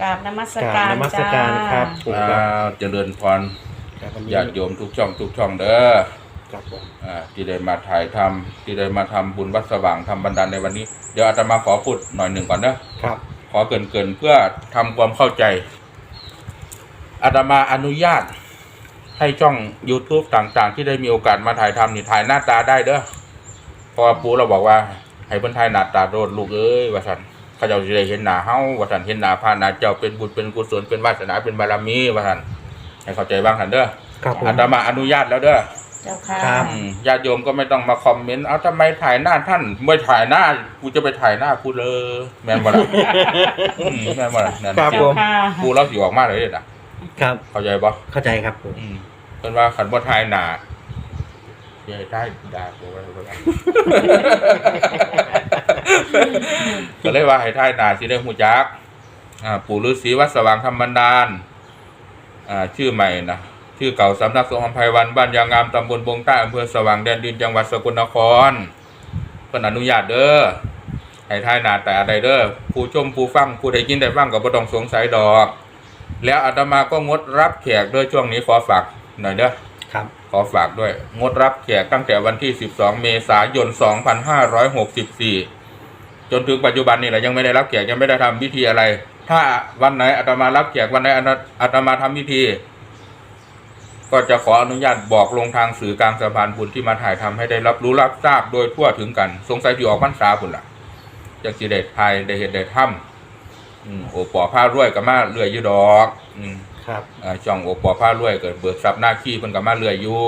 กราบนมัสกราบการนมัสการครับปู่อ่าครับเจริญพรครับวันนี้ญาติโยมทุกช่องทุกช่องเด้อครับผมอ่าที่ได้มาถ่ายทำที่ได้มาทำบุญวัดสว่างทำบันดาลในวันนี้ เดี๋ยวอาตมาขอพูดหน่อยหนึ่งก่อนเด้อครับขอเกรินเกินๆเพื่อทำความเข้าใจอาตมาอนุญาต ให้ช่อง YouTube ต่างๆ ที่ได้มีโอกาสมาถ่ายทำนี่ถ่ายหน้าตาได้เด้อเพราะว่าปูเราบอกว่า ให้เพิ่นถ่ายหน้าตาโดดลูกเอ้ยว่าซั่น เขาเจ้าสิได้เห็นหน้าเฮาว่าซั่นเห็นหน้าพระหน้าเจ้าเป็นบุญเป็นกุศลเป็นวาสนาเป็นบารมีว่าซั่นให้เข้าใจบ้างท่านเด้อครับผมอาตมาอนุญาตแล้วเด้อเจ้าค่ะครับ อืมญาติโยมก็ไม่ต้องมาคอมเมนต์เอาทำไมถ่ายหน้าท่านไม่ถ่ายหน้ากูจะไปถ่ายหน้ากูเลยแม่นบ่ล่ะ อืมแม่นบ่ล่ะนั่นครับ เจ้าผมค่ะกูเล่าสิออกมาเลยนะครับ เข้าใจบ่ เข้าใจครับผม อืมเพิ่นว่าคันบ่ถ่ายหน้าอย่าให้ได้ด่ากูไว้เพิ่นว่า ก็เลยว่าให้ถ่ายหน้าสิได้ฮู้จักอ่าปู่ฤาษีวัดสว่างธรรมบันดาลอ่าชื่อใหม่นะชื่อเก่าสำนักสงฆ์อภัยวันบ้านยางงามตำบลบงใต้อำเภอสว่างแดนดินจังหวัดสกลนครเพิ่นอนุญาตเด้อให้ทายหนาแต่อะไรเด้อผู้ชมผู้ฟังผู้ใดยินได้ฟังก็บ่ต้องสงสัยดอก แล้วอาตมาก็งดรับแขกด้วยช่วงนี้ขอฝากหน่อยเด้อครับขอฝากด้วย งดรับแขกตั้งแต่วันที่ 12 เมษายน 2564 จนถึงปัจจุบันนี่แหละยังไม่ได้รับแขกยังไม่ได้ทำพิธีอะไร ถ้าวันไหนอาตมารับแขกวันไหนอาตมาทำพิธี ก็จะขออนุญาตบอกลงทางสื่อกลางสะพานบุญที่มาถ่ายทำให้ได้รับรู้รับทราบโดยทั่วถึงกัน สงสัยที่ออกพรรษาบุญละจากสิได้ทายได้เห็นได้ทำอืมโอปอผ้ารวยกับมาเลื่อยอยูดอกอืมครับอ่าช่องโอปอผ้ารวยเกิดเบิกทรัพย์หน้าขี้เพิ่นก็มาเลื่อยอยู่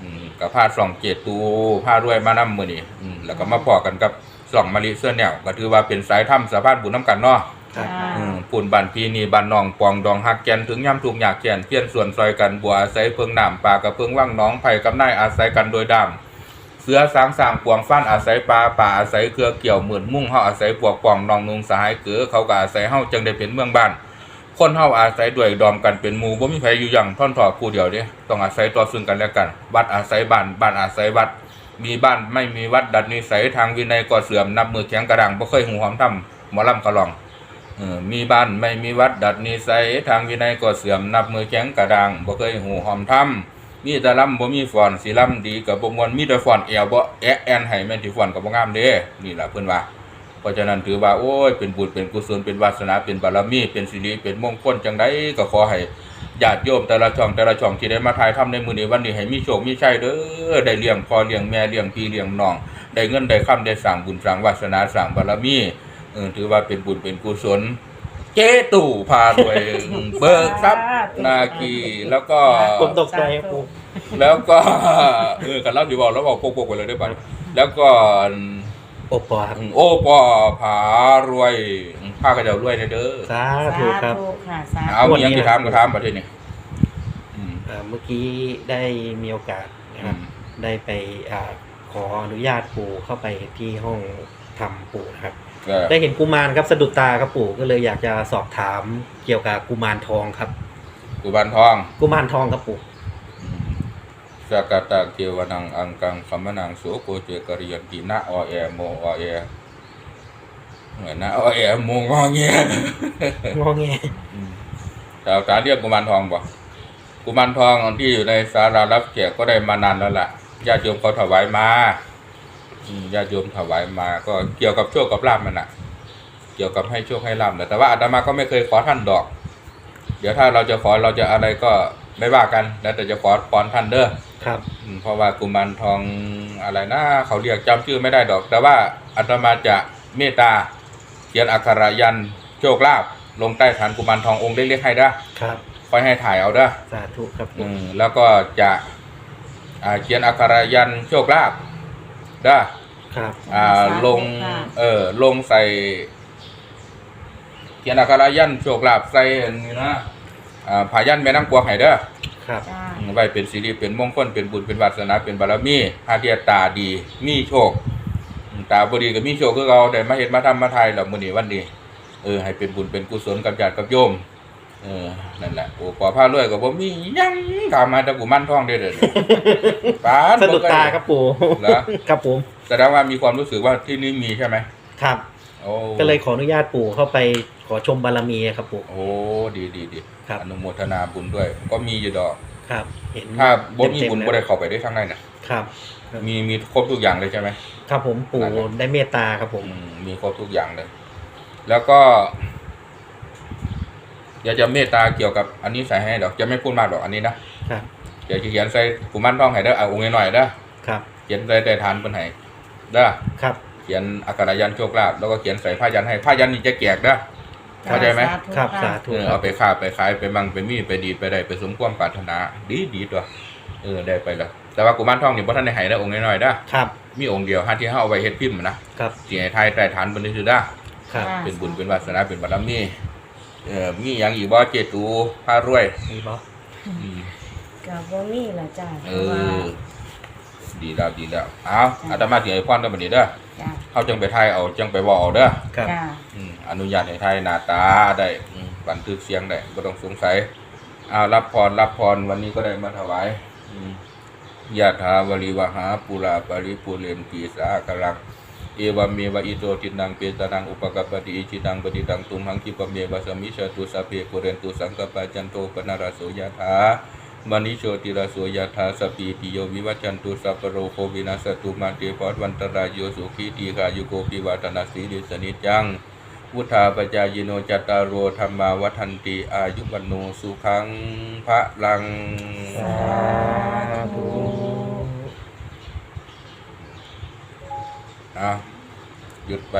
อืมกับผ้าส่องเจดตูผ้ารวยมานำมื้อนี้อืมแล้วก็มาพอกันกับ ส่องมะลิเสื้อแนวก็ถือว่าเป็นสายถ้ำสะพานบุญน้ำกันเนาะครับจ้าอืมปุ่นบันพีนีบันนองปองดองหักแกนถึงย่ำทุกอยากแกนเพี้ยนส่วนซอยกันบัวอาศัยเพิงหนามปลากระเพิงว่างน้องไผ่กับนายอาศัยกันโดยดำเสือสางสางปวงฟันอาศัยปลาป่าอาศัยเครือเกี่ยวหมื่นมุ่งเฮาอาศัยปวกป่องนองนุงสหายเกือเขาก็อาศัยเฮาจึงได้เป็นเมืองบ้าน คนเฮาอาศัยด้วยดอมกันเป็นหมู่บ่มีไผอยู่หยังท่อนถอดผู้เดียวเด้ต้องอาศัยต่อซึ่งกันและกัน วัดอาศัยบ้านบ้านอาศัยวัด มีบ้านไม่มีวัดดัดนิสัยทางวินัยก็เสื่อมนับมือแข็งกระดังบ่เคยหูหอมทำหมอลำกระลองมีบ้านไม่มีวัดดัดนิสัยทางวินัยก็เสื่อมนับมือแข็งกระดังบ่เคยหูหอมทำมีแต่ลำบ่มีฟอนสิลำดีกับบ่มวนมีแต่ฟอนแอวบ่แอะแอนให้แม่นที่ฟอนก็บ่งามเด้นี่แหละเพิ่อนว่าเพราะฉะนั้นถือว่าโอ้ยเป็นบุญเป็นกุศลเป็นวาสนาเป็นบารมีเป็นสิริเป็นมงคลจังไดก็ขอให้ ญาติโยมแต่ละช่องแต่ละช่องที่ได้มาถ่ายทำในมื้อนี้วันนี้ให้มีโชคมีชัยเด้อได้เลี้ยงพ่อเลี้ยงแม่เลี้ยงพี่เลี้ยงน้อง ได้เงินได้คำได้สร้างบุญสร้างวาสนาสร้างบารมีเออถือว่าเป็นบุญเป็นกุศล เจตู่พารวยเบิกทรัพย์นาคีแล้วก็ผมตกใจครับปู่แล้วก็เออกันเล่าดีบอกแล้วบอกโปกๆไปเลยได้ป่ะแล้วก็โอปอครับโอ้ปอผารวย ข้าก็จะรวยเด้อสาสาธุครับธุค่ะสาเอาธุมีหยังจะถามก็ถามประเทศนี้อืมอ่าเมื่อกี้ได้มีโอกาสนะครับอืมได้ไปอ่าขออนุญาตปู่เข้าไปที่ห้องทำปู่นะครับก็ได้เห็นกุมารครับสะดุดตาครับปู่ก็เลยอยากจะสอบถามเกี่ยวกับกุมารทองครับ กุบานทอง กุมารทองครับปู่สกตะเทวนังอังกังคัมมนังโสโกเจกริยันตินะออแอโมออแอ เหมือนนะออแอโมงอเงี้ยงอแงชาวสารเรียกกุมารทองบ่กุมารทองที่อยู่ในศาลารับแขกก็ได้มานานแล้วล่ะญาติโยมเขาถวายมาอืมญาติโยมถวายมาก็เกี่ยวกับโชคกับลาภมันน่ะ เกี่ยวกับให้โชคให้ลาภแต่ว่าอาตมาก็ไม่เคยขอท่านดอก เดี๋ยวถ้าเราจะขอเราจะอะไรก็ไม่ว่ากันแล้วแต่จะขอพรท่านเด้อครับอืมเพราะว่ากุมารทองอะไรนะเขาเรียกจำชื่อไม่ได้ดอก แต่ว่าอาตมาจะเมตตาเขียนอักขระยันต์โชคลาภลงใต้ฐานกุมารทององค์เล็กๆให้เด้อครับค่อยให้ถ่ายเอาเด้อสาธุครับอืปู่มแล้วก็จะอ่าเขียนอักขระยันต์โชคลาภเด้อครับอ่าลงเออลงใส่เขียนอักขระยันต์โชคลาภใส่อันนี้นะอ่าผายันแม่น้ำกวงให้เด้อครับจ้าไว้เป็นสิริเป็นมงคลเป็นบุญเป็นวาสนาเป็นบารมีหาเทียตาดีมีโชคอืม ตาบดีก็มีโชคคือเราได้มาเห็นมาทำมาไทยแล้วมื้อนี้วันนี้เออให้เป็นบุญเป็นกุศลกับญาติกับโยมเออนั่นแหละโอ้ปอผ้ารวยก็บ่มีหยังถามมาแต่กูมั่นท่องได้อเด้อปานสะดุดตาครับปู่เหรอครับผมแสดงว่ามีความรู้สึกว่าที่นี่มีใช่ไหมครับโอ้ก็เลยขออนุญาตปู่เข้าไปขอชมบารมีครับปู่โอ้ดีดีดีครับอนุโมทนาบุญด้วย ก็มีอยู่ดอก ครับเห็นถ้าบ่มีเต็ๆบุญแล้วบ่ได้เข้าไปได้ทางในน่ะครับ มีมีครบทุกอย่างเลยใช่ไหมครับผมปู่นั่นแหละได้เมตตาครับผมอืมมีครบทุกอย่างเลย แล้วก็เดี๋ยวจะเมตตาเกี่ยวกับอันนี้ใส่ให้ดอกจะไม่พูดมากดอกอันนี้นะครับเดี๋ยวจะเขียนใส่กุมารทองให้เด้อเอาองค์หน่อยๆเด้อครับ เขียนใส่ได้ทานเพิ่นให้เด้อครับ เขียนอักขระยันโชคลาภแล้วก็เขียนใส่ผ้ายันให้ผ้ายันนี่จะแจกเด้อ เข้าใจไหมสธุครับะสาธุเออเอาไปค้าไปขายไปมั่งไปมีไปดีดไปได้ไปสมความปรารถนา ดีดีตัวเออได้ไปแล้วแต่ว่ากุมารทองนี่บ่ทันได้ให้เด้อองค์น้อยๆเด้อครับมีองค์เดียวหาที่เฮาเอาไว้เฮ็ดพิมพ์นะครับสิให้ทายใต้ฐานเพิ่นนี่คือเด้อครับเป็นบุญเป็นวาสนาเป็นบารมีเอ่อมีอย่างอีกบ่เจตูพารวยมีบออืมกับบ่มีละจ้าเออดีแล้วดีแล้วเอาอาตมาสิให้พรได้บัดนี้เด้อจ้าเฮาจังไปทายเอาจังไปเว้าเอาเด้อครับจ้าอืม อนุญาตให้ทยหน้าตาได้บันทึกเสียงได้บ่ต้องสงสัยเอารับพรรับพรวันนี้ก็ได้มาถวายยะถาวริวหาปุราปริปุเรนตีสากลังเอวเมวะอิโตทินังเปตานังอุปกปปติอิจิตังปฏิตังตุมหังคิปเมวะสมิชาตุสัพเพปุเรนตุสังกปะจันโทปนารโสยถามณิโชติราโสยถาสปีติโยวิวัจันตุสัพโรโควินาสตุมาเตปวัตวันตรายโยสุขีตีขายุโกปิวัตนาสีดิสนิจัง พุทธาปจายโนจัตตารโรธรรมาวัฒนติอายุวันโนสุขังพระลังสาธุอะหยุดไป